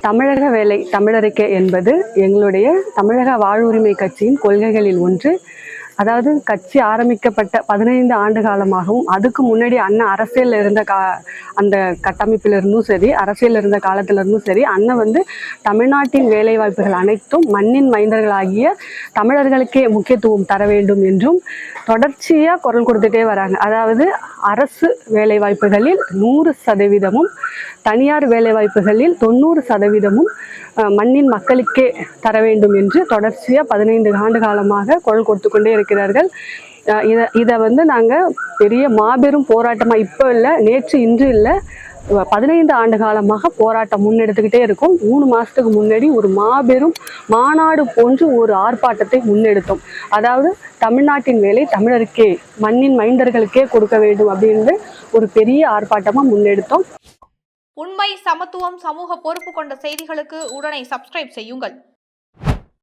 தமிழக வேலை தமிழருக்கே என்பது எங்களுடைய தமிழக வாழ்வுரிமை கட்சியின் கொள்கைகளில் ஒன்று. அதாவது கட்சி ஆரம்பிக்கப்பட்ட பதினைந்து ஆண்டு காலமாகவும் அதுக்கு முன்னாடி அண்ணன் அரசியல் இருந்த கா அந்த கட்டமைப்பில் இருந்தும் சரி அரசியல் இருந்த காலத்துல இருந்தும் சரி அண்ணன் வந்து தமிழ்நாட்டின் வேலை வாய்ப்புகள் அனைத்தும் மண்ணின் மைந்தர்களாகிய தமிழர்களுக்கே முக்கியத்துவம் தர வேண்டும் என்றும் தொடர்ச்சியாக குரல் கொடுத்துட்டே வராங்க. அதாவது அரசு வேலை வாய்ப்புகளில் நூறு சதவீதமும் தனியார் வேலைவாய்ப்புகளில் தொண்ணூறு சதவீதமும் மண்ணின் மக்களுக்கே தர வேண்டும் என்று தொடர்ச்சியாக பதினைந்து ஆண்டு காலமாக குரல் கொடுத்து கொண்டே இருக்கிறார்கள் அஹ், இதை இதை வந்து நாங்கள் பெரிய மாபெரும் போராட்டமாக இப்போ இல்லை நேற்று இன்று இல்லை பதினைந்து ஆண்டு காலமாக போராட்டம் முன்னெடுத்துக்கிட்டே இருக்கும். மூணு மாதத்துக்கு முன்னாடி ஒரு மாபெரும் மாநாடு போன்று ஒரு ஆர்ப்பாட்டத்தை முன்னெடுத்தோம். அதாவது தமிழ்நாட்டின் வேலை தமிழருக்கே மண்ணின் மைந்தர்களுக்கே கொடுக்க வேண்டும் அப்படின்னு ஒரு பெரிய ஆர்ப்பாட்டமாக முன்னெடுத்தோம். உண்மை சமத்துவம் சமூக பொறுப்பு கொண்ட செய்திகளுக்கு உடனே சப்ஸ்கிரைப் செய்யுங்கள்.